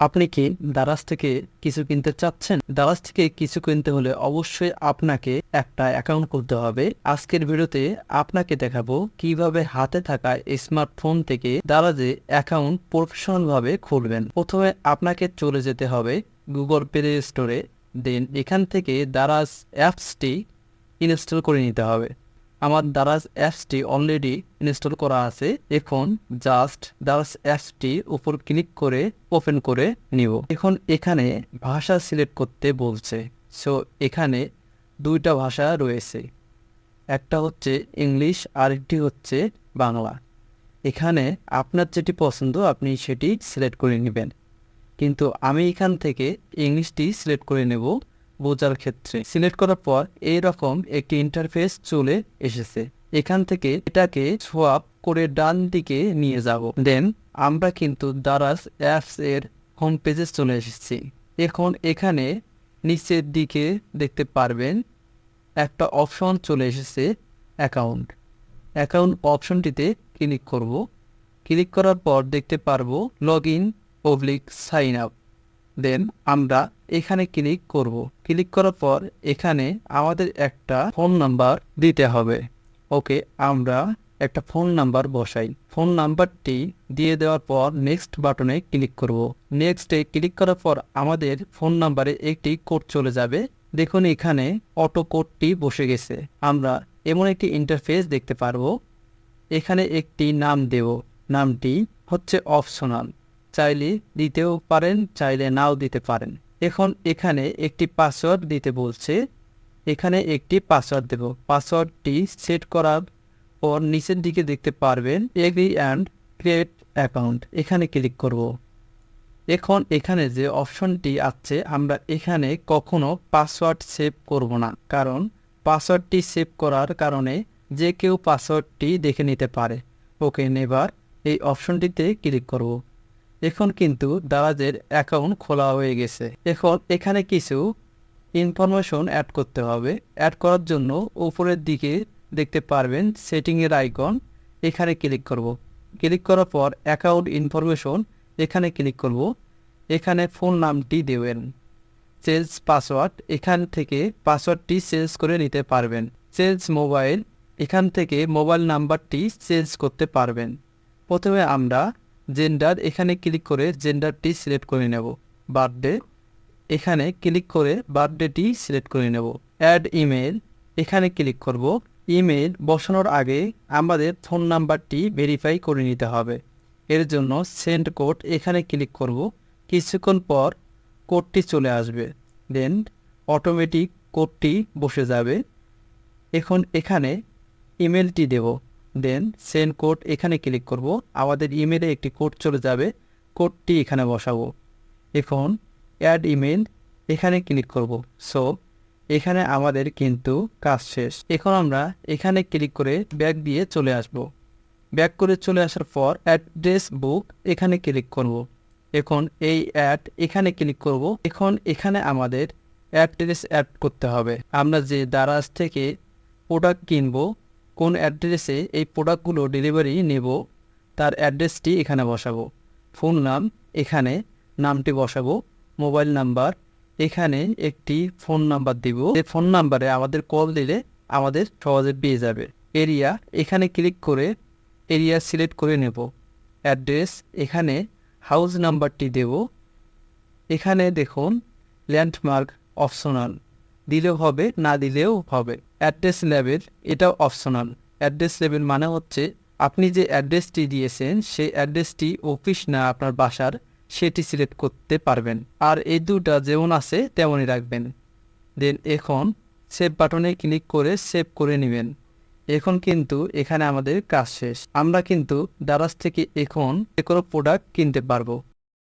আপনি কি দারাজ থেকে কিছু কিনতে চাচ্ছেন? দারাজ থেকে কিছু কিনতে হলে অবশ্যই আপনাকে একটা অ্যাকাউন্ট খুলতে হবে। আজকের ভিডিওতে আপনাকে দেখাবো কীভাবে হাতে থাকা স্মার্টফোন থেকে দারাজে অ্যাকাউন্ট প্রফেশনাল ভাবে খুলবেন। প্রথমে আপনাকে চলে যেতে হবে গুগল প্লে স্টোরে দেন এখান থেকে দারাজ অ্যাপসটি ইনস্টল করে নিতে হবে। আমার দারাজ অ্যাপসটি অলরেডি ইনস্টল করা আছে। এখন জাস্ট দারাজ অ্যাপসটি উপর ক্লিক করে ওপেন করে নিব। এখন এখানে ভাষা সিলেক্ট করতে বলছে। সো এখানে দুইটা ভাষা রয়েছে। একটা হচ্ছে ইংলিশ আরেকটি হচ্ছে বাংলা। এখানে আপনার যেটি পছন্দ, আপনি সেটি সিলেক্ট করে নেবেন। কিন্তু আমি এখান থেকে ইংলিশটি সিলেক্ট করে নেব। বোঝার ক্ষেত্রে সিলেক্ট করার পর এই রকম একটি ইন্টারফেস চলে এসেছে। এখান থেকে এটাকে সোয়াপ করে ডান দিকে নিয়ে যাব। দেন আমরা কিন্তু দারাজ অ্যাপস এর হোম পেজে চলে এসেছি। এখন এখানে নিচের দিকে দেখতে পারবেন একটা অপশন চলে এসেছে অ্যাকাউন্ট অ্যাকাউন্ট অপশনটিতে ক্লিক করব। ক্লিক করার পর দেখতে পারব log in public sign up then আমরা এখানে ক্লিক করব। ক্লিক করার পর এখানে আমাদের একটা ফোন নাম্বার দিতে হবে। ওকে আমরা একটা ফোন নাম্বার বসাই। ফোন নাম্বারটি দিয়ে দেওয়ার পর নেক্সট বাটনে ক্লিক করব। নেক্সটে ক্লিক করার পর আমাদের ফোন নাম্বারে একটি কোড চলে যাবে। দেখুন এখানে অটো কোডটি বসে গেছে। আমরা এমন একটি ইন্টারফেস দেখতে পারব। এখানে একটি নাম দেব। নামটি হচ্ছে অপশনাল চাইলে দিতেও পারেন, চাইলে নাও দিতে পারেন। এখন এখানে একটি পাসওয়ার্ড দিতে বলছে। এখানে একটি পাসওয়ার্ড দেব। পাসওয়ার্ডটি সেট করার পর নিচের দিকে দেখতে পারবেন এগ্রি অ্যান্ড ক্রিয়েট অ্যাকাউন্ট এখানে ক্লিক করব। এখন এখানে যে অপশনটি আছে, আমরা এখানে কখনো পাসওয়ার্ড সেভ করব না। কারণ পাসওয়ার্ডটি সেভ করার কারণে যে কেউ পাসওয়ার্ডটি দেখে নিতে পারে। ওকে নেবার এই অপশনটিতে ক্লিক করব। এখন কিন্তু দারাজের অ্যাকাউন্ট খোলা হয়ে গেছে। এখন এখানে কিছু ইনফরমেশন অ্যাড করতে হবে। অ্যাড করার জন্য উপরের দিকে দেখতে পারবেন সেটিংয়ের আইকন এখানে ক্লিক করব। ক্লিক করার পর অ্যাকাউন্ট ইনফরমেশন এখানে ক্লিক করব। এখানে ফোন নামটি দেবেন। চেঞ্জ পাসওয়ার্ড এখান থেকে পাসওয়ার্ডটি চেঞ্জ করে নিতে পারবেন। চেঞ্জ মোবাইল এখান থেকে মোবাইল নাম্বারটি চেঞ্জ করতে পারবেন। প্রথমে আমরা জেন্ডার এখানে ক্লিক করে জেন্ডারটি সিলেক্ট করে নেব। বার্থডে এখানে ক্লিক করে বার্থডেটি সিলেক্ট করে নেব। অ্যাড ইমেল এখানে ক্লিক করব। ইমেল বসানোর আগে আমাদের ফোন নাম্বারটি ভেরিফাই করে নিতে হবে। এর জন্য সেন্ড কোড এখানে ক্লিক করব। কিছুক্ষণ পর কোডটি চলে আসবে। দেন অটোমেটিক কোডটি বসে যাবে। এখন এখানে ইমেলটি দেব। দেন সেন্ড কোড এখানে ক্লিক করব। আমাদের ইমেলে একটি কোড চলে যাবে। কোডটি এখানে বসাবো। এখন অ্যাড ইমেল এখানে ক্লিক করব। সো এখানে আমাদের কিন্তু কাজ শেষ। এখন আমরা এখানে ক্লিক করে ব্যাক দিয়ে চলে আসব। ব্যাক করে চলে আসার পর অ্যাড্রেস বুক এখানে ক্লিক করব। এখন এই অ্যাড এখানে ক্লিক করব। এখন এখানে আমাদের অ্যাড্রেস অ্যাড করতে হবে। আমরা যে দারাজ থেকে প্রোডাক্ট কিনবো কোন অ্যাড্রেসে এই প্রোডাক্টগুলো ডেলিভারি নেব, তার অ্যাড্রেসটি এখানে বসাবো। ফোন নাম এখানে, নামটি বসাবো, মোবাইল নাম্বার এখানে একটি ফোন নাম্বার দিব। এই ফোন নাম্বারে আমাদের কল দিলে আমাদের সহজে পেয়ে যাবে। এরিয়া এখানে ক্লিক করে এরিয়া সিলেক্ট করে নেব। অ্যাড্রেস এখানে, হাউস নাম্বারটি দেব। এখানে দেখুন, ল্যান্ডমার্ক অপশনাল। দিলেও হবে, না দিলেও হবে। অ্যাড্রেস লেভেল এটাও অপশনাল অ্যাড্রেস লেভেল মানে হচ্ছে, আপনি যে অ্যাড্রেসটি দিয়েছেন, সেই অ্যাড্রেসটি অফিস না আপনার বাসার, সেটি সিলেক্ট করতে পারবেন। আর এই দুটা যেমন আছে, তেমনই রাখবেন। দেন এখন সেভ বাটনে ক্লিক করে সেভ করে নেবেন। এখন কিন্তু এখানে আমাদের কাজ শেষ। আমরা কিন্তু দারাজ থেকে এখন যে কোনো প্রোডাক্ট কিনতে পারব।